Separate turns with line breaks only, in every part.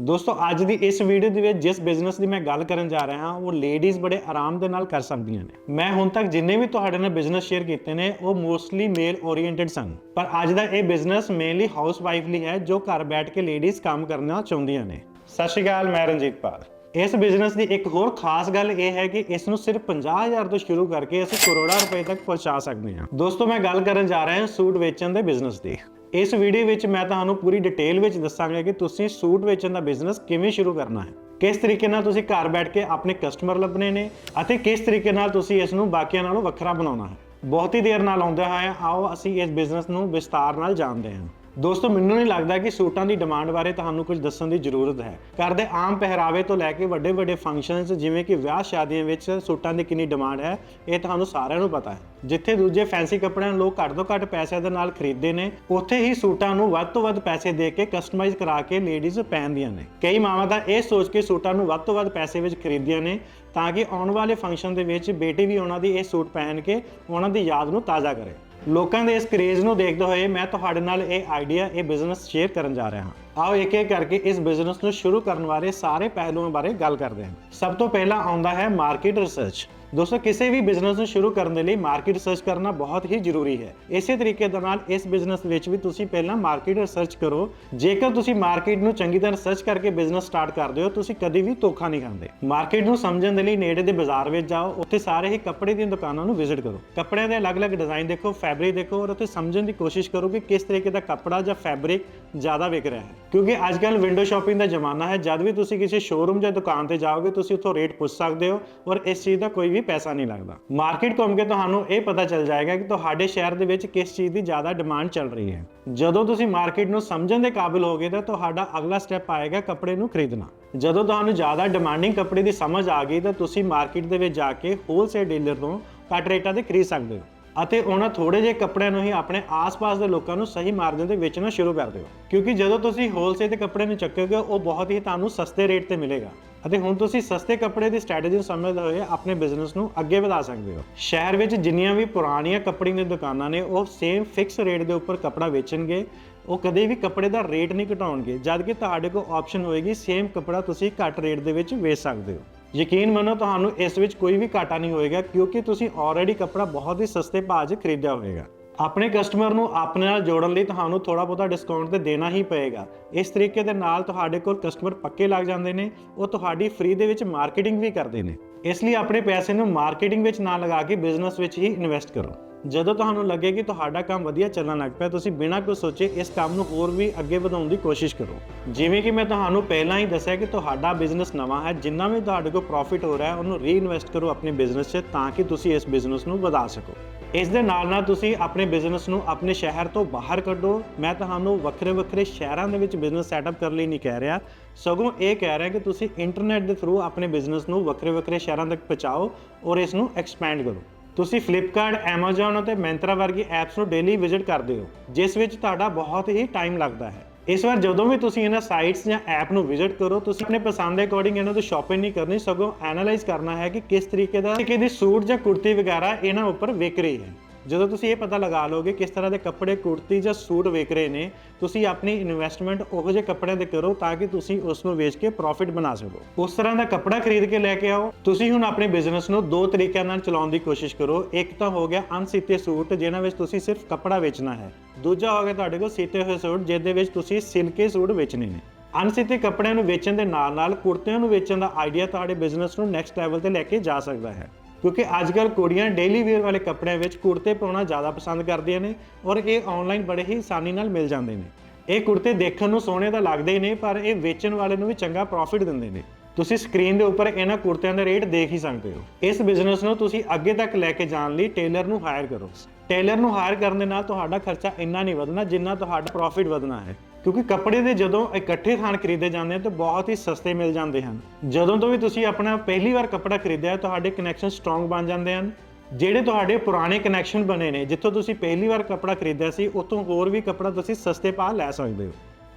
ਦੋਸਤੋ, ਅੱਜ ਦੀ ਇਸ ਵੀਡੀਓ ਦੇ ਵਿੱਚ ਜਿਸ ਬਿਜ਼ਨਸ ਦੀ ਮੈਂ ਗੱਲ ਕਰਨ ਜਾ ਰਿਹਾ ਹਾਂ ਉਹ ਲੇਡੀਜ਼ ਬੜੇ ਆਰਾਮ ਦੇ ਨਾਲ ਕਰ ਸਕਦੀਆਂ ਨੇ। ਮੈਂ ਹੁਣ ਤੱਕ ਜਿੰਨੇ ਵੀ ਤੁਹਾਡੇ ਨਾਲ ਬਿਜ਼ਨਸ ਸ਼ੇਅਰ ਕੀਤੇ ਨੇ, ਉਹ ਮੋਸਟਲੀ ਮੇਲ ਓਰੀਐਂਟਡ ਸਨ। ਪਰ ਅੱਜ ਦਾ ਇਹ ਬਿਜ਼ਨਸ ਮੇਨਲੀ ਹਾਊਸ ਲਈ ਹੈ, ਜੋ ਘਰ ਬੈਠ ਕੇ ਲੇਡੀਜ਼ ਕੰਮ ਕਰਨਾ ਚਾਹੁੰਦੀਆਂ ਨੇ। ਸਤਿ ਸ਼੍ਰੀ ਅਕਾਲ, ਮੈਂ ਰਣਜੀਤ ਪਾਲ। ਇਸ ਬਿਜ਼ਨਸ ਦੀ ਇੱਕ ਹੋਰ ਖਾਸ ਗੱਲ ਇਹ ਹੈ ਕਿ ਇਸ ਨੂੰ ਸਿਰਫ 50000 ਤੋਂ ਸ਼ੁਰੂ ਕਰਕੇ ਅਸੀਂ ਕਰੋੜਾਂ ਰੁਪਏ ਤੱਕ ਪਹੁੰਚਾ ਸਕਦੇ ਹਾਂ। ਦੋਸਤੋ, ਮੈਂ ਗੱਲ ਕਰਨ ਜਾ ਰਿਹਾ ਹਾਂ ਸੂਟ ਵੇਚਣ ਦੇ ਬਿਜ਼ਨਸ ਦੀ। ਇਸ ਵੀਡੀਓ ਵਿੱਚ ਮੈਂ ਤੁਹਾਨੂੰ ਪੂਰੀ ਡਿਟੇਲ ਵਿੱਚ ਦੱਸਾਂਗਾ ਕਿ ਤੁਸੀਂ ਸੂਟ ਵੇਚਣ ਦਾ ਬਿਜ਼ਨਸ ਕਿਵੇਂ ਸ਼ੁਰੂ ਕਰਨਾ ਹੈ। ਕਿਸ ਤਰੀਕੇ ਨਾਲ ਤੁਸੀਂ ਘਰ ਬੈਠ ਕੇ ਆਪਣੇ ਕਸਟਮਰ ਲੱਭਣੇ ਨੇ ਅਤੇ ਕਿਸ ਤਰੀਕੇ ਨਾਲ ਤੁਸੀਂ ਇਸ ਨੂੰ ਬਾਕੀਆਂ ਨਾਲੋਂ ਵੱਖਰਾ ਬਣਾਉਣਾ ਹੈ। ਬਹੁਤ ਹੀ ਦੇਰ ਨਾਲ ਆਉਂਦਾ ਹੋਏ ਆਓ ਅਸੀਂ ਇਸ ਬਿਜ਼ਨਸ ਨੂੰ ਵਿਸਤਾਰ ਨਾਲ ਜਾਣਦੇ ਹਾਂ। ਦੋਸਤੋ, ਮੈਨੂੰ ਨਹੀਂ ਲੱਗਦਾ ਕਿ ਸੂਟਾਂ ਦੀ ਡਿਮਾਂਡ ਬਾਰੇ ਤੁਹਾਨੂੰ ਕੁਝ ਦੱਸਣ ਦੀ ਜ਼ਰੂਰਤ ਹੈ। ਘਰ ਦੇ ਆਮ ਪਹਿਰਾਵੇ ਤੋਂ ਲੈ ਕੇ ਵੱਡੇ ਵੱਡੇ ਫੰਕਸ਼ਨਸ ਜਿਵੇਂ ਕਿ ਵਿਆਹ ਸ਼ਾਦੀਆਂ ਵਿੱਚ ਸੂਟਾਂ ਦੀ ਕਿੰਨੀ ਡਿਮਾਂਡ ਹੈ, ਇਹ ਤੁਹਾਨੂੰ ਸਾਰਿਆਂ ਨੂੰ ਪਤਾ ਹੈ। ਜਿੱਥੇ ਦੂਜੇ ਫੈਂਸੀ ਕੱਪੜਿਆਂ ਨੂੰ ਲੋਕ ਘੱਟ ਤੋਂ ਘੱਟ ਪੈਸਿਆਂ ਦੇ ਨਾਲ ਖਰੀਦਦੇ ਨੇ, ਉੱਥੇ ਹੀ ਸੂਟਾਂ ਨੂੰ ਵੱਧ ਤੋਂ ਵੱਧ ਪੈਸੇ ਦੇ ਕੇ ਕਸਟਮਾਈਜ਼ ਕਰਾ ਕੇ ਲੇਡੀਜ਼ ਪਹਿਨਦੀਆਂ ਨੇ। ਕਈ ਮਾਵਾਂ ਤਾਂ ਇਹ ਸੋਚ ਕੇ ਸੂਟਾਂ ਨੂੰ ਵੱਧ ਤੋਂ ਵੱਧ ਪੈਸੇ ਵਿੱਚ ਖਰੀਦਦੀਆਂ ਨੇ, ਤਾਂ ਕਿ ਆਉਣ ਵਾਲੇ ਫੰਕਸ਼ਨ ਦੇ ਵਿੱਚ ਬੇਟੀ ਵੀ ਉਹਨਾਂ ਦੀ ਇਹ ਸੂਟ ਪਹਿਨ ਕੇ ਉਹਨਾਂ ਦੀ ਯਾਦ ਨੂੰ ਤਾਜ਼ਾ ਕਰੇ। ਲੋਕਾਂ ਦੇ ਇਸ ਕਰੇਜ਼ ਨੂੰ ਦੇਖਦੇ ਹੋਏ ਮੈਂ ਤੁਹਾਡੇ ਨਾਲ ਇਹ ਆਈਡੀਆ ਇਹ ਬਿਜ਼ਨਸ ਸ਼ੇਅਰ ਕਰਨ ਜਾ ਰਿਹਾ ਹਾਂ। ਆਓ ਇੱਕ ਇੱਕ ਕਰਕੇ ਇਸ ਬਿਜ਼ਨਸ ਨੂੰ ਸ਼ੁਰੂ ਕਰਨ ਬਾਰੇ ਸਾਰੇ ਪਹਿਲੂਆਂ ਬਾਰੇ ਗੱਲ ਕਰਦੇ ਹਾਂ। ਸਭ ਤੋਂ ਪਹਿਲਾਂ ਆਉਂਦਾ ਹੈ ਮਾਰਕੀਟ ਰਿਸਰਚ ਦੋਸਤੋ, ਕਿਸੇ ਵੀ ਬਿਜ਼ਨਸ ਨੂੰ ਸ਼ੁਰੂ ਕਰਨ ਦੇ ਲਈ ਮਾਰਕੀਟ ਰਿਸਰਚ ਕਰਨਾ ਬਹੁਤ ਹੀ ਜ਼ਰੂਰੀ ਹੈ। ਇਸੇ ਤਰੀਕੇ ਦੇ ਨਾਲ ਇਸ ਬਿਜ਼ਨਸ ਵਿੱਚ ਵੀ ਤੁਸੀਂ ਪਹਿਲਾਂ ਮਾਰਕੀਟ ਰਿਸਰਚ ਕਰੋ। ਜੇਕਰ ਤੁਸੀਂ ਮਾਰਕੀਟ ਨੂੰ ਚੰਗੀ ਤਰ੍ਹਾਂ ਰਿਸਰਚ ਕਰਕੇ ਬਿਜ਼ਨਸ ਸਟਾਰਟ ਕਰਦੇ ਹੋ, ਤੁਸੀਂ ਕਦੀ ਵੀ ਧੋਖਾ ਨਹੀਂ ਖਾਂਦੇ। ਮਾਰਕੀਟ ਨੂੰ ਸਮਝਣ ਦੇ ਲਈ ਨੇੜੇ ਦੇ ਬਾਜ਼ਾਰ ਵਿੱਚ ਜਾਓ, ਉੱਥੇ ਸਾਰੇ ਹੀ ਕੱਪੜੇ ਦੀਆਂ ਦੁਕਾਨਾਂ ਨੂੰ ਵਿਜ਼ਿਟ ਕਰੋ। ਕੱਪੜਿਆਂ ਦੇ ਅਲੱਗ-ਅਲੱਗ ਡਿਜ਼ਾਈਨ ਦੇਖੋ ਫੈਬਰਿਕ ਦੇਖੋ ਔਰ ਉੱਥੇ ਸਮਝਣ ਦੀ ਕੋਸ਼ਿਸ਼ ਕਰੋ ਕਿ ਕਿਸ ਤਰੀਕੇ ਦਾ ਕੱਪੜਾ ਜਾਂ ਫੈਬਰਿਕ ਜ਼ਿਆਦਾ ਵਿਕ ਰਿਹਾ ਹੈ। ਕਿਉਂਕਿ ਅੱਜਕੱਲ ਵਿੰਡੋ ਸ਼ਾਪਿੰਗ ਦਾ ਜ਼ਮਾਨਾ ਹੈ, ਜਦ ਵੀ ਤੁਸੀਂ ਕਿਸੇ ਸ਼ੋਰੂਮ ਜਾਂ ਦੁਕਾਨ ਤੇ ਜਾਓਗੇ, ਤੁਸੀਂ ਉੱਥੋਂ ਰੇਟ ਪੁੱਛ ਸਕਦੇ ਹੋ ਔਰ ਇਸ ਚੀਜ਼ ਦਾ ਕੋਈ ਵੀ ਪੈਸਾ ਨਹੀਂ ਲੱਗਦਾ। ਮਾਰਕੀਟ ਘੁੰਮ ਕੇ ਤੁਹਾਨੂੰ ਇਹ ਪਤਾ ਚੱਲ ਜਾਏਗਾ ਕਿ ਤੁਹਾਡੇ ਸ਼ਹਿਰ ਦੇ ਵਿੱਚ ਕਿਸ ਚੀਜ਼ ਦੀ ਜ਼ਿਆਦਾ ਡਿਮਾਂਡ ਚੱਲ ਰਹੀ ਹੈ। ਜਦੋਂ ਤੁਸੀਂ ਮਾਰਕੀਟ ਨੂੰ ਸਮਝਣ ਦੇ ਕਾਬਿਲ ਹੋਗੇ ਤਾਂ ਤੁਹਾਡਾ ਅਗਲਾ ਸਟੈਪ ਆਏਗਾ ਕੱਪੜੇ ਨੂੰ ਖਰੀਦਣਾ। ਜਦੋਂ ਤੁਹਾਨੂੰ ਜ਼ਿਆਦਾ ਡਿਮਾਂਡਿੰਗ ਕੱਪੜੇ ਦੀ ਸਮਝ ਆ ਗਈ ਤਾਂ ਤੁਸੀਂ ਮਾਰਕੀਟ ਦੇ ਵਿੱਚ ਜਾ ਕੇ ਹੋਲਸੇਲ ਡੀਲਰ ਤੋਂ ਘੱਟ ਰੇਟਾਂ ਤੇ ਖਰੀਦ ਸਕਦੇ ਹੋ ਅਤੇ ਉਹਨਾਂ ਥੋੜੇ ਜਿਹੇ ਕੱਪੜਿਆਂ ਨੂੰ ਹੀ ਆਪਣੇ ਆਸ-ਪਾਸ ਦੇ ਲੋਕਾਂ ਨੂੰ ਸਹੀ ਮਾਰਜਨ ਤੇ ਵੇਚਣਾ ਸ਼ੁਰੂ ਕਰ ਦਿਓ। ਕਿਉਂਕਿ ਜਦੋਂ ਤੁਸੀਂ ਹੋਲਸੇਲ ਦੇ ਕੱਪੜੇ ਨੂੰ ਚੱਕੋਗੇ, ਉਹ ਬਹੁਤ ਹੀ ਤੁਹਾਨੂੰ ਸਸਤੇ ਰੇਟ ਤੇ ਮਿਲੇਗਾ। ਅਤੇ ਹੁਣ ਤੁਸੀਂ ਸਸਤੇ ਕੱਪੜੇ ਦੀ ਸਟ੍ਰੈਟਜੀ ਨੂੰ ਸਮਝਦੇ ਹੋਏ ਆਪਣੇ ਬਿਜ਼ਨਸ ਨੂੰ ਅੱਗੇ ਵਧਾ ਸਕਦੇ ਹੋ। ਸ਼ਹਿਰ ਵਿੱਚ ਜਿੰਨੀਆਂ ਵੀ ਪੁਰਾਣੀਆਂ ਕੱਪੜੇ ਦੀਆਂ ਦੁਕਾਨਾਂ ਨੇ, ਉਹ ਸੇਮ ਫਿਕਸ ਰੇਟ ਦੇ ਉੱਪਰ ਕੱਪੜਾ ਵੇਚਣਗੇ। ਉਹ ਕਦੇ ਵੀ ਕੱਪੜੇ ਦਾ ਰੇਟ ਨਹੀਂ ਘਟਾਉਣਗੇ। ਜਦ ਕਿ ਤੁਹਾਡੇ ਕੋਲ ਆਪਸ਼ਨ ਹੋਏਗੀ ਸੇਮ ਕੱਪੜਾ ਤੁਸੀਂ ਘੱਟ ਰੇਟ ਦੇ ਵਿੱਚ ਵੇਚ ਸਕਦੇ ਹੋ। ਯਕੀਨ ਮੰਨੋ, ਤੁਹਾਨੂੰ ਇਸ ਵਿੱਚ ਕੋਈ ਵੀ ਘਾਟਾ ਨਹੀਂ ਹੋਏਗਾ, ਕਿਉਂਕਿ ਤੁਸੀਂ ਆਲਰੇਡੀ ਕੱਪੜਾ ਬਹੁਤ ਹੀ ਸਸਤੇ ਭਾਅ 'ਚ ਖਰੀਦਿਆ ਹੋਵੇਗਾ ਆਪਣੇ ਕਸਟਮਰ ਨੂੰ ਆਪਣੇ ਨਾਲ ਜੋੜਨ ਲਈ ਤੁਹਾਨੂੰ ਥੋੜਾ ਬਹੁਤਾ ਡਿਸਕਾਊਂਟ ਤੇ ਦੇਣਾ ਹੀ ਪਏਗਾ। ਇਸ ਤਰੀਕੇ ਦੇ ਨਾਲ ਤੁਹਾਡੇ ਕੋਲ ਕਸਟਮਰ ਪੱਕੇ ਲੱਗ ਜਾਂਦੇ ਨੇ, ਉਹ ਤੁਹਾਡੀ ਫ੍ਰੀ ਦੇ ਵਿੱਚ ਮਾਰਕੀਟਿੰਗ ਵੀ ਕਰਦੇ ਨੇ। ਇਸ ਲਈ ਆਪਣੇ ਪੈਸੇ ਨੂੰ ਮਾਰਕੀਟਿੰਗ ਵਿੱਚ ਨਾ ਲਗਾ ਕੇ ਬਿਜ਼ਨਸ ਵਿੱਚ ਹੀ ਇਨਵੈਸਟ ਕਰੋ। ਜਦੋਂ ਤੁਹਾਨੂੰ ਲੱਗੇ ਕਿ ਤੁਹਾਡਾ ਕੰਮ ਵਧੀਆ ਚੱਲਣ ਲੱਗ ਪਿਆ, ਤੁਸੀਂ ਬਿਨਾਂ ਕੁਝ ਸੋਚੇ ਇਸ ਕੰਮ ਨੂੰ ਹੋਰ ਵੀ ਅੱਗੇ ਵਧਾਉਣ ਦੀ ਕੋਸ਼ਿਸ਼ ਕਰੋ। ਜਿਵੇਂ ਕਿ ਮੈਂ ਤੁਹਾਨੂੰ ਪਹਿਲਾਂ ਹੀ ਦੱਸਿਆ ਕਿ ਤੁਹਾਡਾ ਬਿਜ਼ਨਸ ਨਵਾਂ ਹੈ, ਜਿੰਨਾ ਵੀ ਤੁਹਾਡੇ ਕੋਲ ਪ੍ਰੋਫਿਟ ਹੋ ਰਿਹਾ ਹੈ ਉਹਨੂੰ ਰੀਇਨਵੈਸਟ ਕਰੋ ਆਪਣੇ ਬਿਜ਼ਨਸ 'ਚ ਤਾਂ ਕਿ ਤੁਸੀਂ ਇਸ ਬਿਜ਼ਨਸ ਨੂੰ ਵਧਾ ਸਕੋ। ਇਸ ਦੇ ਨਾਲ ਨਾਲ ਤੁਸੀਂ ਆਪਣੇ ਬਿਜ਼ਨਸ ਨੂੰ ਆਪਣੇ ਸ਼ਹਿਰ ਤੋਂ ਬਾਹਰ ਕੱਢੋ। ਮੈਂ ਤੁਹਾਨੂੰ ਵੱਖਰੇ ਵੱਖਰੇ ਸ਼ਹਿਰਾਂ ਦੇ ਵਿੱਚ ਬਿਜ਼ਨਸ ਸੈਟਅਪ ਕਰਨ ਲਈ ਨਹੀਂ ਕਹਿ ਰਿਹਾ। ਸਗੋਂ ਇਹ ਕਹਿ ਰਿਹਾ ਕਿ ਤੁਸੀਂ ਇੰਟਰਨੈਟ ਦੇ ਥਰੂ ਆਪਣੇ ਬਿਜ਼ਨਸ ਨੂੰ ਵੱਖਰੇ ਵੱਖਰੇ ਸ਼ਹਿਰਾਂ ਤੱਕ ਪਹੁੰਚਾਓ ਔਰ ਇਸ ਨੂੰ ਐਕਸਪੈਂਡ ਕਰੋ। ਤੁਸੀਂ ਫਲਿੱਪਕਾਰਟ Amazon ਅਤੇ Myntra ਵਰਗੀ ਐਪਸ ਨੂੰ ਡੇਲੀ ਵਿਜ਼ਿਟ ਕਰਦੇ ਹੋ, ਜਿਸ ਵਿੱਚ ਤੁਹਾਡਾ ਬਹੁਤ ਹੀ ਟਾਈਮ ਲੱਗਦਾ ਹੈ। ਇਸ ਵਾਰ ਜਦੋਂ ਵੀ ਤੁਸੀਂ ਇਹਨਾਂ ਸਾਈਟਸ ਜਾਂ ਐਪ ਨੂੰ ਵਿਜ਼ਿਟ ਕਰੋ, ਤੁਸੀਂ ਆਪਣੇ ਪਸੰਦ ਦੇ ਅਕੋਰਡਿੰਗ ਇਹਨਾਂ ਤੋਂ ਸ਼ਾਪਿੰਗ ਨਹੀਂ ਕਰਨੀ, ਸਗੋਂ ਐਨਾਲਾਈਜ਼ ਕਰਨਾ ਹੈ ਕਿ ਕਿਸ ਤਰੀਕੇ ਦਾ ਕਿ ਦੀ ਸੂਟ ਜਾਂ ਕੁੜਤੀ ਵਗੈਰਾ ਇਹਨਾਂ ਉੱਪਰ ਵਿਕ ਰਹੀ ਹੈ। ਜਦੋਂ ਤੁਸੀਂ ਇਹ ਪਤਾ ਲਗਾ ਲਓਗੇ ਕਿਸ ਤਰ੍ਹਾਂ ਦੇ ਕੱਪੜੇ, ਕੁੜਤੀ ਜਾਂ ਸੂਟ ਵੇਚ ਰਹੇ ਨੇ, ਤੁਸੀਂ ਆਪਣੀ ਇਨਵੈਸਟਮੈਂਟ ਉਹੋ ਜਿਹੇ ਕੱਪੜਿਆਂ ਤੇ ਕਰੋ ਤਾਂ ਕਿ ਤੁਸੀਂ ਉਸ ਨੂੰ ਵੇਚ ਕੇ ਪ੍ਰੋਫਿਟ ਬਣਾ ਸਕੋ। ਉਸ ਤਰ੍ਹਾਂ ਦਾ ਕੱਪੜਾ ਖਰੀਦ ਕੇ ਲੈ ਕੇ ਆਓ। ਤੁਸੀਂ ਹੁਣ ਆਪਣੇ ਬਿਜ਼ਨਸ ਨੂੰ ਦੋ ਤਰੀਕਿਆਂ ਨਾਲ ਚਲਾਉਣ ਦੀ ਕੋਸ਼ਿਸ਼ ਕਰੋ। ਇੱਕ ਤਾਂ ਹੋ ਗਿਆ ਅਨਸੀਤੇ ਸੂਟ ਜਿਨ੍ਹਾਂ ਵਿੱਚ ਤੁਸੀਂ ਸਿਰਫ ਕੱਪੜਾ ਵੇਚਣਾ ਹੈ। ਦੂਜਾ ਹੋ ਗਿਆ ਤੁਹਾਡੇ ਕੋਲ ਸੀਤੇ ਹੋਏ ਸੂਟ, ਜਿਹਦੇ ਵਿੱਚ ਤੁਸੀਂ ਸਿਲਕੇ ਸੂਟ ਵੇਚਣੇ ਨੇ। ਅਣਸੀਤੇ ਕੱਪੜਿਆਂ ਨੂੰ ਵੇਚਣ ਦੇ ਨਾਲ ਨਾਲ ਕੁੜਤਿਆਂ ਨੂੰ ਵੇਚਣ ਦਾ ਆਈਡੀਆ ਤੁਹਾਡੇ ਬਿਜ਼ਨਸ ਨੂੰ ਨੈਕਸਟ ਲੈਵਲ ਤੇ ਲੈ ਕੇ ਜਾ ਸਕਦਾ ਹੈ। ਕਿਉਂਕਿ ਅੱਜਕੱਲ ਕੁੜੀਆਂ ਡੇਲੀ ਵੇਅਰ ਵਾਲੇ ਕੱਪੜਿਆਂ ਵਿੱਚ ਕੁੜਤੇ ਪਾਉਣਾ ਜ਼ਿਆਦਾ ਪਸੰਦ ਕਰਦੀਆਂ ਨੇ ਔਰ ਇਹ ਆਨਲਾਈਨ ਬੜੇ ਹੀ ਆਸਾਨੀ ਨਾਲ ਮਿਲ ਜਾਂਦੇ ਨੇ। ਇਹ ਕੁੜਤੇ ਦੇਖਣ ਨੂੰ ਸੋਹਣੇ ਤਾਂ ਲੱਗਦੇ ਹੀ ਨੇ, ਪਰ ਇਹ ਵੇਚਣ ਵਾਲੇ ਨੂੰ ਵੀ ਚੰਗਾ ਪ੍ਰੋਫਿਟ ਦਿੰਦੇ ਨੇ। ਤੁਸੀਂ ਸਕਰੀਨ ਦੇ ਉੱਪਰ ਇਹਨਾਂ ਕੁੜਤਿਆਂ ਦਾ ਰੇਟ ਦੇਖ ਹੀ ਸਕਦੇ ਹੋ। ਇਸ ਬਿਜ਼ਨਸ ਨੂੰ ਤੁਸੀਂ ਅੱਗੇ ਤੱਕ ਲੈ ਕੇ ਜਾਣ ਲਈ ਟੇਲਰ ਨੂੰ ਹਾਇਰ ਕਰੋ। ਟੇਲਰ ਨੂੰ ਹਾਇਰ ਕਰਨ ਦੇ ਨਾਲ ਤੁਹਾਡਾ ਖਰਚਾ ਇੰਨਾ ਨਹੀਂ ਵਧਣਾ ਜਿੰਨਾ ਤੁਹਾਡਾ ਪ੍ਰੋਫਿਟ ਵਧਣਾ ਹੈ। ਕਿਉਂਕਿ ਕੱਪੜੇ ਦੇ ਜਦੋਂ ਇਕੱਠੇ ਥਾਨ ਖਰੀਦੇ ਜਾਂਦੇ ਹਨ ਤਾਂ ਬਹੁਤ ਹੀ ਸਸਤੇ ਮਿਲ ਜਾਂਦੇ ਹਨ। ਜਦੋਂ ਤੋਂ ਵੀ ਤੁਸੀਂ ਆਪਣਾ ਪਹਿਲੀ ਵਾਰ ਕੱਪੜਾ ਖਰੀਦਿਆ, ਤੁਹਾਡੇ ਕਨੈਕਸ਼ਨ ਸਟਰੋਂਗ ਬਣ ਜਾਂਦੇ ਹਨ। ਜਿਹੜੇ ਤੁਹਾਡੇ ਪੁਰਾਣੇ ਕਨੈਕਸ਼ਨ ਬਣੇ ਨੇ, ਜਿੱਥੋਂ ਤੁਸੀਂ ਪਹਿਲੀ ਵਾਰ ਕੱਪੜਾ ਖਰੀਦਿਆ ਸੀ ਉੱਥੋਂ ਹੋਰ ਵੀ ਕੱਪੜਾ ਤੁਸੀਂ ਸਸਤੇ ਭਾਅ ਲੈ ਸਕਦੇ ਹੋ।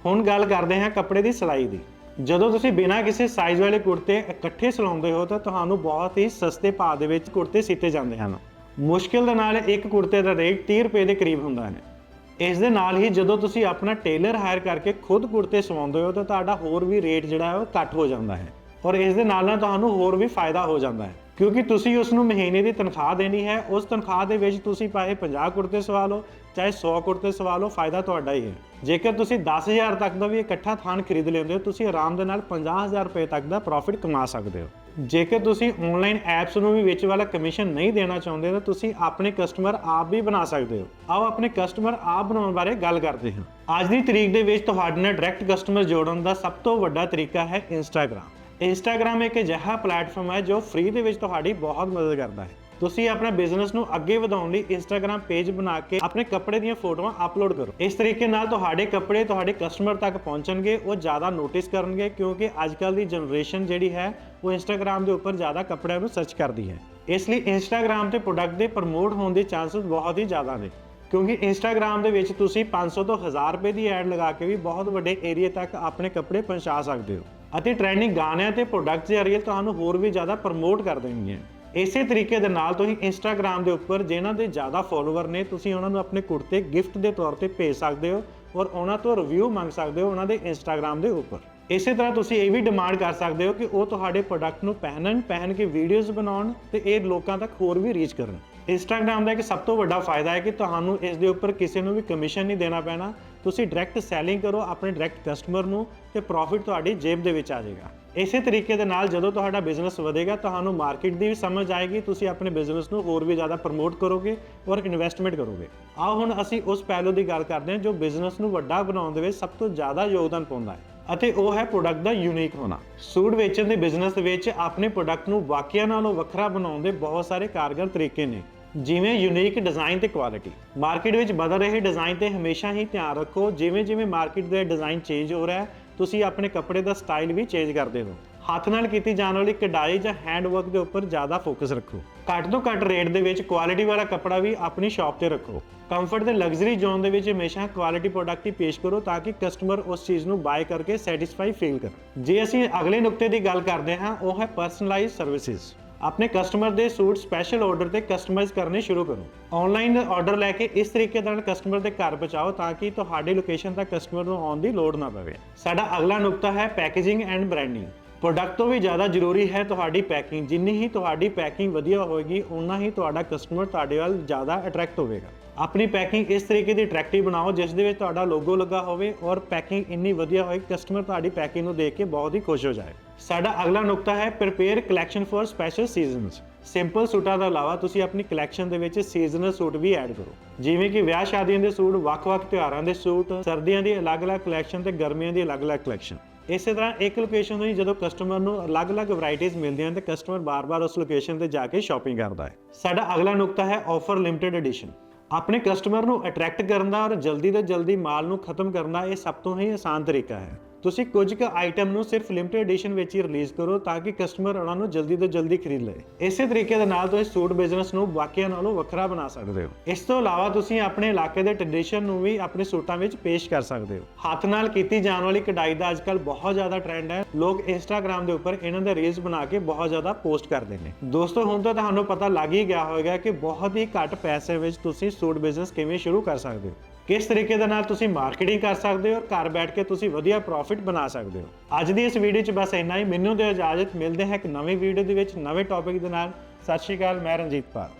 ਹੁਣ ਗੱਲ ਕਰਦੇ ਹਾਂ ਕੱਪੜੇ ਦੀ ਸਿਲਾਈ ਦੀ। ਜਦੋਂ ਤੁਸੀਂ ਬਿਨਾਂ ਕਿਸੇ ਸਾਈਜ਼ ਵਾਲੇ ਕੁੜਤੇ ਇਕੱਠੇ ਸਿਲਾਉਂਦੇ ਹੋ, ਤਾਂ ਤੁਹਾਨੂੰ ਬਹੁਤ ਹੀ ਸਸਤੇ ਭਾਅ ਦੇ ਵਿੱਚ ਕੁੜਤੇ ਸੀਤੇ ਜਾਂਦੇ ਹਨ। ਮੁਸ਼ਕਿਲ ਦੇ ਨਾਲ ਇੱਕ ਕੁੜਤੇ ਦਾ ਰੇਟ 30 ਰੁਪਏ ਦੇ ਕਰੀਬ ਹੁੰਦਾ ਹੈ। ਇਸ ਦੇ ਨਾਲ ਹੀ ਜਦੋਂ ਤੁਸੀਂ ਆਪਣਾ ਟੇਲਰ ਹਾਇਰ ਕਰਕੇ ਖੁਦ ਕੁੜਤੇ ਸਵਾਉਂਦੇ ਹੋ, ਤਾਂ ਤੁਹਾਡਾ ਹੋਰ ਵੀ ਰੇਟ ਜਿਹੜਾ ਹੈ ਉਹ ਘੱਟ ਹੋ ਜਾਂਦਾ ਹੈ। ਔਰ ਇਸ ਦੇ ਨਾਲ ਨਾਲ ਤੁਹਾਨੂੰ ਹੋਰ ਵੀ ਫਾਇਦਾ ਹੋ ਜਾਂਦਾ ਹੈ। ਕਿਉਂਕਿ ਤੁਸੀਂ ਉਸ ਨੂੰ ਮਹੀਨੇ ਦੀ ਤਨਖਾਹ ਦੇਣੀ ਹੈ, ਉਸ ਤਨਖਾਹ ਦੇ ਵਿੱਚ ਤੁਸੀਂ ਭਾਵੇਂ 50 ਕੁੜਤੇ ਸਵਾ ਲਓ ਚਾਹੇ 100 'ਤੇ ਸਵਾਲ ਹੋ ਫਾਇਦਾ ਤੁਹਾਡਾ ਹੀ ਹੈ। ਜੇਕਰ ਤੁਸੀਂ 10000 ਤੱਕ ਦਾ ਵੀ ਇਕੱਠਾ ਥਾਨ ਖਰੀਦ ਲੈਂਦੇ ਹੋ, ਤੁਸੀਂ ਆਰਾਮ ਦੇ ਨਾਲ 50000 ਰੁਪਏ ਤੱਕ ਦਾ ਪ੍ਰੋਫਿਟ ਕਮਾ ਸਕਦੇ ਹੋ। ਜੇਕਰ ਤੁਸੀਂ ਆਨਲਾਈਨ ਐਪਸ ਨੂੰ ਵੀ ਵਿੱਚ ਵਾਲਾ ਕਮਿਸ਼ਨ ਨਹੀਂ ਦੇਣਾ ਚਾਹੁੰਦੇ, ਤਾਂ ਤੁਸੀਂ ਆਪਣੇ ਕਸਟਮਰ ਆਪ ਵੀ ਬਣਾ ਸਕਦੇ ਹੋ। ਆਓ, ਆਪਣੇ ਕਸਟਮਰ ਆਪ ਬਣਾਉਣ ਬਾਰੇ ਗੱਲ ਕਰਦੇ ਹਾਂ। ਅੱਜ ਦੀ ਤਰੀਕ ਦੇ ਵਿੱਚ ਤੁਹਾਡੇ ਨਾਲ ਡਾਇਰੈਕਟ ਕਸਟਮਰ ਜੋੜਨ ਦਾ ਸਭ ਤੋਂ ਵੱਡਾ ਤਰੀਕਾ ਹੈ ਇੰਸਟਾਗ੍ਰam ਇੰਸਟਾਗ੍ਰam ਇੱਕ ਅਜਿਹਾ ਪਲੇਟਫਾਰਮ ਹੈ ਜੋ ਫ੍ਰੀ ਦੇ ਵਿੱਚ ਤੁਹਾਡੀ ਬਹੁਤ ਮਦਦ ਕਰਦਾ ਹੈ। ਤੁਸੀਂ ਆਪਣੇ ਬਿਜ਼ਨਸ ਨੂੰ ਅੱਗੇ ਵਧਾਉਣ ਲਈ ਇੰਸਟਾਗ੍ਰam ਪੇਜ ਬਣਾ ਕੇ ਆਪਣੇ ਕੱਪੜੇ ਦੀਆਂ ਫੋਟੋਆਂ ਅਪਲੋਡ ਕਰੋ। ਇਸ ਤਰੀਕੇ ਨਾਲ ਤੁਹਾਡੇ ਕੱਪੜੇ ਤੁਹਾਡੇ ਕਸਟਮਰ ਤੱਕ ਪਹੁੰਚਣਗੇ, ਉਹ ਜ਼ਿਆਦਾ ਨੋਟਿਸ ਕਰਨਗੇ ਕਿਉਂਕਿ ਅੱਜਕੱਲ ਦੀ ਜਨਰੇਸ਼ਨ ਜਿਹੜੀ ਹੈ, ਉਹ ਇੰਸਟਾਗ੍ਰam ਦੇ ਉੱਪਰ ਜ਼ਿਆਦਾ ਕੱਪੜਿਆਂ ਨੂੰ ਸਰਚ ਕਰਦੀ ਹੈ। ਇਸ ਲਈ ਇੰਸਟਾਗ੍ਰam ਤੇ ਪ੍ਰੋਡਕਟ ਦੇ ਪ੍ਰਮੋਟ ਹੋਣ ਦੇ ਚਾਂਸਸ ਬਹੁਤ ਹੀ ਜ਼ਿਆਦਾ ਨੇ। ਕਿਉਂਕਿ ਇੰਸਟਾਗ੍ਰam ਦੇ ਵਿੱਚ ਤੁਸੀਂ 500 ਤੋਂ 1000 ਰੁਪਏ ਦੀ ਐਡ ਲਗਾ ਕੇ ਵੀ ਬਹੁਤ ਵੱਡੇ ਏਰੀਆ ਤੱਕ ਆਪਣੇ ਕੱਪੜੇ ਪਹੁੰਚਾ ਸਕਦੇ ਹੋ। ਅਤੇ ਟ੍ਰੈਂਡਿੰਗ ਗਾਣਿਆਂ ਤੇ ਪ੍ਰੋਡਕਟਸ ਦੇ ਜ਼ਰੀਏ ਤੁਹਾਨੂੰ ਹੋਰ ਵੀ ਜ਼ਿਆਦਾ ਪ੍ਰਮੋਟ ਕਰ ਦੇਣਗੀਆਂ। ਇਸੇ ਤਰੀਕੇ ਦੇ ਨਾਲ ਤੁਸੀਂ ਇੰਸਟਾਗ੍ਰam ਦੇ ਉੱਪਰ ਜਿਨ੍ਹਾਂ ਦੇ ਜ਼ਿਆਦਾ ਫੋਲੋਵਰ ਨੇ, ਤੁਸੀਂ ਉਹਨਾਂ ਨੂੰ ਆਪਣੇ ਕੁੜਤੇ ਗਿਫਟ ਦੇ ਤੌਰ ਤੇ ਭੇਜ ਸਕਦੇ ਹੋ ਔਰ ਉਹਨਾਂ ਤੋਂ ਰਿਵਿਊ ਮੰਗ ਸਕਦੇ ਹੋ ਉਹਨਾਂ ਦੇ ਇੰਸਟਾਗ੍ਰam ਦੇ ਉੱਪਰ। ਇਸੇ ਤਰ੍ਹਾਂ ਤੁਸੀਂ ਇਹ ਵੀ ਡਿਮਾਂਡ ਕਰ ਸਕਦੇ ਹੋ ਕਿ ਉਹ ਤੁਹਾਡੇ ਪ੍ਰੋਡਕਟ ਨੂੰ ਪਹਿਨਣ, ਪਹਿਨ ਕੇ ਵੀਡੀਓਜ਼ ਬਣਾਉਣ ਤੇ ਇਹ ਲੋਕਾਂ ਤੱਕ ਹੋਰ ਵੀ ਰੀਚ ਕਰਨ। ਇੰਸਟਾਗ੍ਰam ਦਾ ਇੱਕ ਸਭ ਤੋਂ ਵੱਡਾ ਫਾਇਦਾ ਹੈ ਕਿ ਤੁਹਾਨੂੰ ਇਸ ਦੇ ਉੱਪਰ ਕਿਸੇ ਨੂੰ ਵੀ ਕਮਿਸ਼ਨ ਨਹੀਂ ਦੇਣਾ ਪੈਣਾ। ਤੁਸੀਂ ਡਾਇਰੈਕਟ ਸੈਲਿੰਗ ਕਰੋ ਆਪਣੇ ਡਾਇਰੈਕਟ ਕਸਟਮਰ ਨੂੰ ਤੇ ਪ੍ਰੋਫਿਟ ਤੁਹਾਡੀ ਜੇਬ ਦੇ ਵਿੱਚ ਆ ਜਾਏਗਾ। ਇਸੇ ਤਰੀਕੇ ਦੇ ਨਾਲ ਜਦੋਂ ਤੁਹਾਡਾ ਬਿਜ਼ਨਸ ਵਧੇਗਾ, ਤੁਹਾਨੂੰ ਮਾਰਕੀਟ ਦੀ ਵੀ ਸਮਝ ਆਏਗੀ, ਤੁਸੀਂ ਆਪਣੇ ਬਿਜ਼ਨਸ ਨੂੰ ਹੋਰ ਵੀ ਜ਼ਿਆਦਾ ਪ੍ਰਮੋਟ ਕਰੋਗੇ ਔਰ ਇਨਵੈਸਟਮੈਂਟ ਕਰੋਗੇ। ਆਓ ਹੁਣ ਅਸੀਂ ਉਸ ਪਹਿਲੂ ਦੀ ਗੱਲ ਕਰਦੇ ਹਾਂ ਜੋ ਬਿਜ਼ਨਸ ਨੂੰ ਵੱਡਾ ਬਣਾਉਣ ਦੇ ਵਿੱਚ ਸਭ ਤੋਂ ਜ਼ਿਆਦਾ ਯੋਗਦਾਨ ਪਾਉਂਦਾ ਹੈ। ਅਤੇ ਉਹ ਹੈ ਪ੍ਰੋਡਕਟ ਦਾ ਯੂਨੀਕ ਹੋਣਾ। ਸੂਟ ਵੇਚਣ ਦੇ ਬਿਜ਼ਨਸ ਦੇ ਵਿੱਚ ਆਪਣੇ ਪ੍ਰੋਡਕਟ ਨੂੰ ਬਾਕੀਆਂ ਨਾਲੋਂ ਵੱਖਰਾ ਬਣਾਉਣ ਦੇ ਬਹੁਤ ਸਾਰੇ ਕਾਰਗਰ ਤਰੀਕੇ ਨੇ। ਜਿਵੇਂ ਯੂਨੀਕ ਡਿਜ਼ਾਈਨ ਤੇ ਕੁਆਲਿਟੀ ਮਾਰਕੀਟ ਵਿੱਚ ਬਦਲ ਰਹੇ ਡਿਜ਼ਾਈਨ ਤੇ ਹਮੇਸ਼ਾ ਹੀ ਧਿਆਨ ਰੱਖੋ ਜਿਵੇਂ ਜਿਵੇਂ ਮਾਰਕੀਟ ਦੇ ਡਿਜ਼ਾਈਨ ਚੇਂਜ ਹੋ ਰਿਹਾ ਹੈ ਤੁਸੀਂ ਆਪਣੇ ਕੱਪੜੇ ਦਾ ਸਟਾਈਲ ਵੀ ਚੇਂਜ ਕਰਦੇ ਹੋ। ਹੱਥ ਨਾਲ ਕੀਤੀ ਜਾਣ ਵਾਲੀ ਕਢਾਈ ਜਾਂ ਹੈਂਡ ਵਰਕ ਦੇ ਉੱਪਰ ਜ਼ਿਆਦਾ ਫੋਕਸ ਰੱਖੋ। ਘੱਟ ਤੋਂ ਘੱਟ ਰੇਟ ਦੇ ਵਿੱਚ ਕੁਆਲਿਟੀ ਵਾਲਾ ਕੱਪੜਾ ਵੀ ਆਪਣੀ ਸ਼ਾਪ ਤੇ ਰੱਖੋ। ਕੰਫਰਟ ਦੇ ਲਗਜ਼ਰੀ ਜ਼ੋਨ ਦੇ ਵਿੱਚ ਹਮੇਸ਼ਾ ਕੁਆਲਿਟੀ ਪ੍ਰੋਡਕਟ ਹੀ ਪੇਸ਼ ਕਰੋ ਤਾਂ ਕਿ ਕਸਟਮਰ ਉਸ ਚੀਜ਼ ਨੂੰ ਬਾਏ ਕਰਕੇ ਸੈਟੀਸਫਾਈ ਫੀਲ ਕਰਨ। ਜੇ ਅਸੀਂ ਅਗਲੇ ਨੁਕਤੇ ਦੀ ਗੱਲ ਕਰਦੇ ਹਾਂ, ਉਹ ਹੈ ਪਰਸਨਲਾਈਜ਼ ਸਰਵਿਸਿਜ਼ ਆਪਣੇ ਕਸਟਮਰ ਦੇ ਸੂਟ ਸਪੈਸ਼ਲ ਆਰਡਰ ਤੇ ਕਸਟਮਾਈਜ਼ ਕਰਨੇ ਸ਼ੁਰੂ ਕਰੋ। ਆਨਲਾਈਨ ਆਰਡਰ ਲੈ ਕੇ ਇਸ ਤਰੀਕੇ ਨਾਲ ਕਸਟਮਰ ਦੇ ਘਰ ਪਹੁੰਚਾਓ ਤਾਂ ਕਿ ਤੁਹਾਡੀ ਲੋਕੇਸ਼ਨ ਤੱਕ ਕਸਟਮਰ ਨੂੰ ਆਉਣ ਦੀ ਲੋੜ ਨਾ ਪਵੇ। ਸਾਡਾ ਅਗਲਾ ਨੁਕਤਾ ਹੈ ਪੈਕੇਜਿੰਗ ਐਂਡ ਬ੍ਰਾਂਡਿੰਗ ਪ੍ਰੋਡਕਟ ਤੋਂ ਵੀ ਜ਼ਿਆਦਾ ਜ਼ਰੂਰੀ ਹੈ ਤੁਹਾਡੀ ਪੈਕਿੰਗ ਜਿੰਨੀ ਹੀ ਤੁਹਾਡੀ ਪੈਕਿੰਗ ਵਧੀਆ ਹੋਏਗੀ ਉਨਾ ਹੀ ਤੁਹਾਡਾ ਕਸਟਮਰ ਤੁਹਾਡੇ ਵੱਲ ਜ਼ਿਆਦਾ ਅਟਰੈਕਟ ਹੋਵੇਗਾ। ਆਪਣੀ ਪੈਕਿੰਗ ਇਸ ਤਰੀਕੇ ਦੀ ਅਟਰੈਕਟਿਵ ਬਣਾਓ, ਜਿਸ ਦੇ ਵਿੱਚ ਤੁਹਾਡਾ ਲੋਗੋ ਲੱਗਾ ਹੋਵੇ ਔਰ ਪੈਕਿੰਗ ਇੰਨੀ ਵਧੀਆ ਹੋਏ ਕਸਟਮਰ ਤੁਹਾਡੀ ਪੈਕਿੰਗ ਨੂੰ ਦੇਖ ਕੇ ਬਹੁਤ ਹੀ ਖੁਸ਼ ਹੋ ਜਾਏ। ਸਾਡਾ ਅਗਲਾ ਨੁਕਤਾ ਹੈ prepare collection for special seasons simple ਸੂਟਾਂ ਤੋਂ ਇਲਾਵਾ ਤੁਸੀਂ ਆਪਣੀ ਕਲੈਕਸ਼ਨ ਦੇ ਵਿੱਚ ਸੀਜ਼ਨਲ ਸੂਟ ਵੀ ਐਡ ਕਰੋ। ਜਿਵੇਂ ਕਿ ਵਿਆਹ ਸ਼ਾਦੀਆਂ ਦੇ ਸੂਟ, ਵੱਖ-ਵੱਖ ਤਿਉਹਾਰਾਂ ਦੇ ਸੂਟ, ਸਰਦੀਆਂ ਦੀ ਅਲੱਗ-ਅਲੱਗ ਕਲੈਕਸ਼ਨ ਤੇ ਗਰਮੀਆਂ ਦੀ ਅਲੱਗ-ਅਲੱਗ ਕਲੈਕਸ਼ਨ ਇਸੇ ਤਰ੍ਹਾਂ ਇੱਕ ਲੋਕੇਸ਼ਨ ਤੋਂ ਹੀ ਜਦੋਂ ਕਸਟਮਰ ਨੂੰ ਅਲੱਗ-ਅਲੱਗ ਵੈਰਾਈਟੀਆਂ ਮਿਲਦੀਆਂ ਹਨ ਤੇ ਕਸਟਮਰ ਬਾਰ-ਬਾਰ ਉਸ ਲੋਕੇਸ਼ਨ ਤੇ ਜਾ ਕੇ ਸ਼ਾਪਿੰਗ ਕਰਦਾ ਹੈ। ਸਾਡਾ ਅਗਲਾ ਨੁਕਤਾ ਹੈ ਆਫਰ ਲਿਮਟਿਡ ਐਡੀਸ਼ਨ ਆਪਣੇ ਕਸਟਮਰ ਨੂੰ ਅਟਰੈਕਟ ਕਰਨ ਦਾ ਔਰ ਜਲਦੀ ਤੋਂ ਜਲਦੀ ਮਾਲ ਨੂੰ ਖਤਮ ਕਰਨ ਦਾ ਇਹ ਸਭ ਤੋਂ ਹੀ ਆਸਾਨ ਤਰੀਕਾ ਹੈ। ਤੁਸੀਂ ਕੁਝ ਕੁ ਆਈਟਮ ਨੂੰ ਸਿਰਫ ਲਿਮਟਿਡ ਐਡੀਸ਼ਨ ਵਿੱਚ ਹੀ ਰਿਲੀਜ਼ ਕਰੋ ਤਾਂ ਕਿ ਕਸਟਮਰ ਉਹਨਾਂ ਨੂੰ ਜਲਦੀ ਤੋਂ ਜਲਦੀ ਖਰੀਦ ਲਏ। ਇਸੇ ਤਰੀਕੇ ਦੇ ਨਾਲ ਤੁਸੀਂ ਸੂਟ ਬਿਜ਼ਨਸ ਨੂੰ ਬਾਕੀਆਂ ਨਾਲੋਂ ਵੱਖਰਾ ਬਣਾ ਸਕਦੇ ਹੋ। ਇਸ ਤੋਂ ਇਲਾਵਾ ਤੁਸੀਂ ਆਪਣੇ ਇਲਾਕੇ ਦੇ ਟ੍ਰੈਡੀਸ਼ਨ ਨੂੰ ਵੀ ਆਪਣੇ ਸੂਟਾਂ ਵਿੱਚ ਪੇਸ਼ ਕਰ ਸਕਦੇ ਹੋ। ਹੱਥ ਨਾਲ ਕੀਤੀ ਜਾਣ ਵਾਲੀ ਕਢਾਈ ਦਾ ਅੱਜਕੱਲ ਬਹੁਤ ਜ਼ਿਆਦਾ ਟ੍ਰੈਂਡ ਹੈ। ਲੋਕ ਇੰਸਟਾਗ੍ਰam ਦੇ ਉੱਪਰ ਇਹਨਾਂ ਦੇ ਰੀਲਸ ਬਣਾ ਕੇ ਬਹੁਤ ਜ਼ਿਆਦਾ ਪੋਸਟ ਕਰਦੇ ਨੇ। ਦੋਸਤੋ, ਹੁਣ ਤਾਂ ਤੁਹਾਨੂੰ ਪਤਾ ਲੱਗ ਹੀ ਗਿਆ ਹੋਵੇਗਾ ਕਿ ਬਹੁਤ ਹੀ ਘੱਟ ਪੈਸੇ ਵਿੱਚ ਤੁਸੀਂ ਸੂਟ ਬਿਜ਼ਨਸ ਕਿਵੇਂ ਸ਼ੁਰੂ ਕਰ ਸਕਦੇ ਹੋ। ਕਿਸ ਤਰੀਕੇ ਦੇ ਨਾਲ ਤੁਸੀਂ ਮਾਰਕੀਟਿੰਗ ਕਰ ਸਕਦੇ ਹੋ ਔਰ ਘਰ ਬੈਠ ਕੇ ਤੁਸੀਂ ਵਧੀਆ ਪ੍ਰੋਫਿਟ ਬਣਾ ਸਕਦੇ ਹੋ। ਅੱਜ ਦੀ ਇਸ ਵੀਡੀਓ 'ਚ ਬਸ ਇੰਨਾ ਹੀ। ਮੈਨੂੰ ਦਿਓ ਇਜਾਜ਼ਤ, ਮਿਲਦੇ ਹਾਂ ਇੱਕ ਨਵੀਂ ਵੀਡੀਓ ਦੇ ਵਿੱਚ, ਨਵੇਂ ਟੌਪਿਕ ਦੇ ਨਾਲ। ਸਤਿ ਸ਼੍ਰੀ ਅਕਾਲ, ਮੈਂ ਰਣਜੀਤ ਪਾਲ।